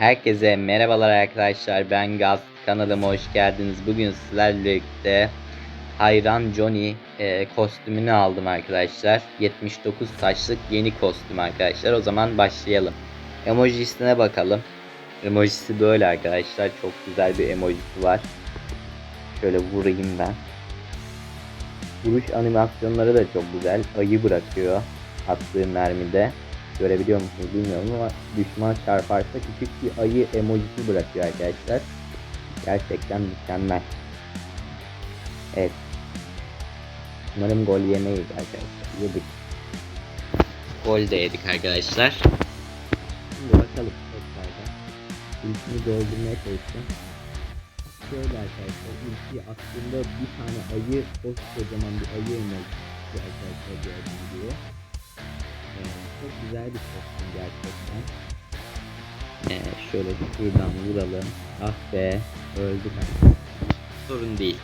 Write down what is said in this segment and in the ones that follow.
Herkese merhabalar arkadaşlar ben Gaz kanalıma hoş geldiniz. Bugün sizlerle birlikte Hayran Johnny e, kostümünü aldım arkadaşlar. 79 taşlık yeni kostüm arkadaşlar. O zaman başlayalım. Emojisine bakalım. Emojisi böyle arkadaşlar. Çok güzel bir emojisi var. Şöyle vurayım ben. Vuruş animasyonları da çok güzel. Ayı bırakıyor attığı mermide. Görebiliyor musunuz bilmiyorum ama düşman çarparsa küçük bir ayı emojisi bırakıyor arkadaşlar. Gerçekten mükemmel. Evet. Umarım gol yemeyiz arkadaşlar. Yedik. Gol de yedik arkadaşlar. Şimdi bakalım tekrardan. İlkini doldurmaya çalışacağım. Şöyle arkadaşlar ilki aslında bir tane ayı kocaman bir ayı emojisi arkadaşlar gördüğünüz gibi. Çok güzel bir kostüm gerçekten. Ee, şöyle şuradan vuralım. Ah be öldük artık. Sorun değil.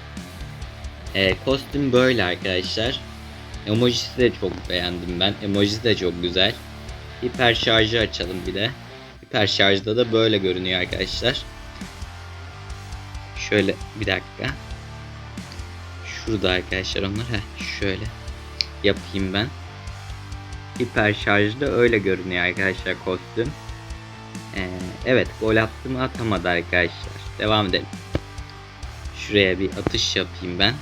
Ee, kostüm böyle arkadaşlar. Emojisi de çok beğendim ben. Emojisi de çok güzel. Hiper şarjı açalım bir de. Hiper şarjda da böyle görünüyor arkadaşlar. Şöyle bir dakika. Şurada arkadaşlar onlar. Heh, şöyle yapayım ben. Hiper şarjda öyle görünüyor arkadaşlar kostüm. Ee, evet gol attı mı atamadı arkadaşlar. Devam edelim. Şuraya bir atış yapayım ben.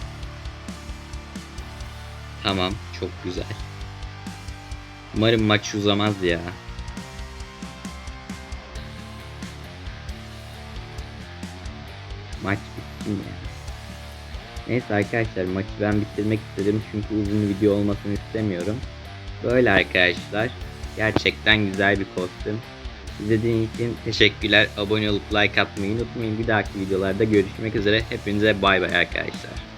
Tamam çok güzel. Umarım maç uzamaz ya. Maç bitsin ya. Neyse arkadaşlar maçı ben bitirmek istedim çünkü uzun video olmasını istemiyorum. Böyle arkadaşlar. Gerçekten güzel bir kostüm. İzlediğiniz için teşekkürler. Abone olup like atmayı unutmayın. Bir dahaki videolarda görüşmek üzere. Hepinize bay bay arkadaşlar.